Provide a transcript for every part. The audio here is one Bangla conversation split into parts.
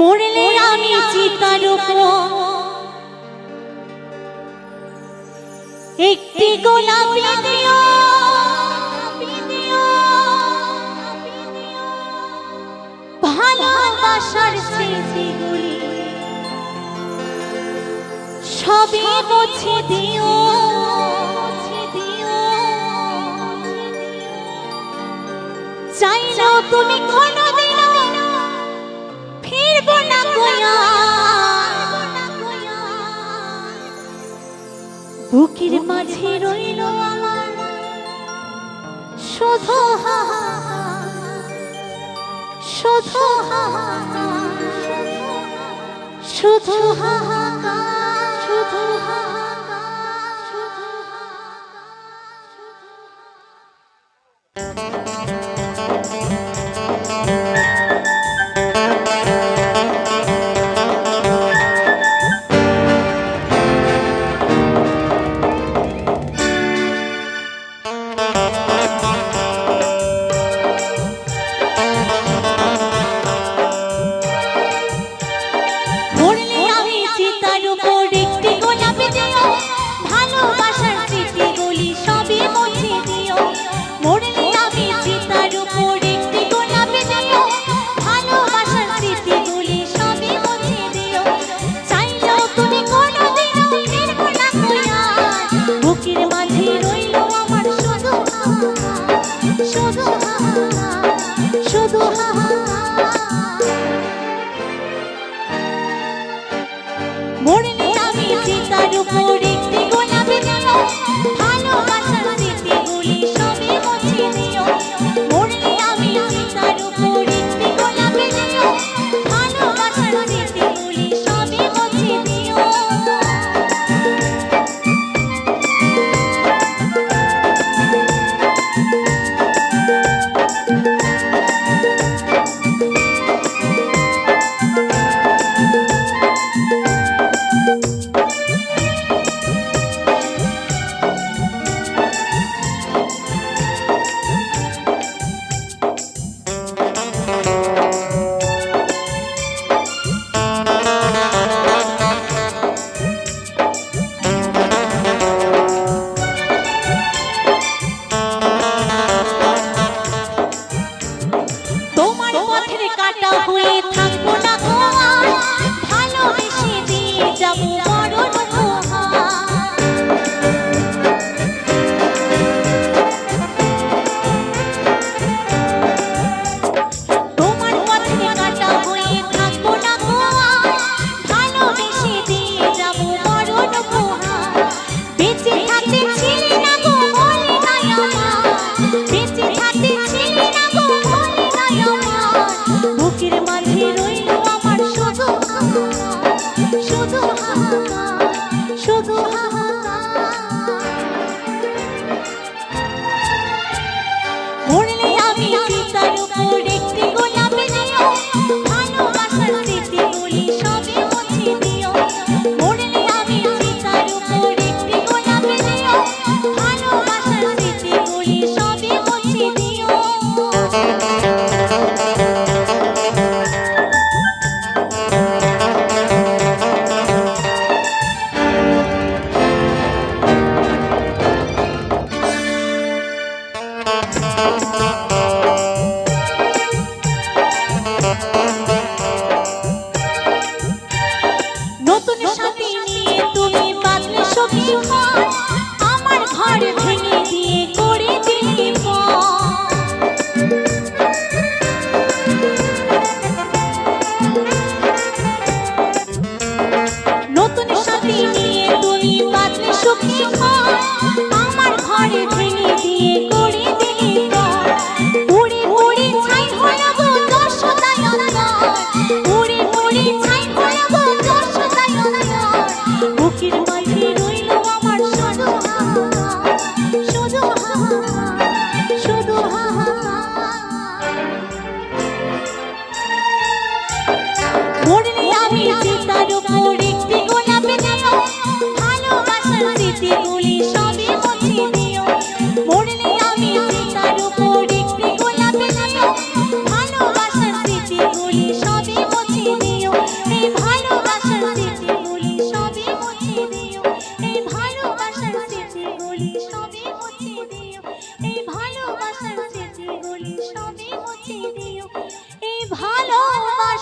মরলে আমি চিতার উপর। একটি গোলাপি দিও ভালোবাসার স্মৃতিগুলি সবই মুছে দিও চাই না তুমি কোন বুকের মাঝে রইল আমার। শুধু শুধু শুধু হাহাকার। নতুন সাথী নিয়ে তুমি বাঁচলে সখী আমার ঘর ভেঙে দিয়ে করে দিলি নতুন সাথী নিয়ে তুমি বাঁচলে সখী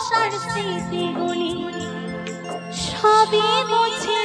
ভালোবাসার স্মৃতিগুলি সবই মুছে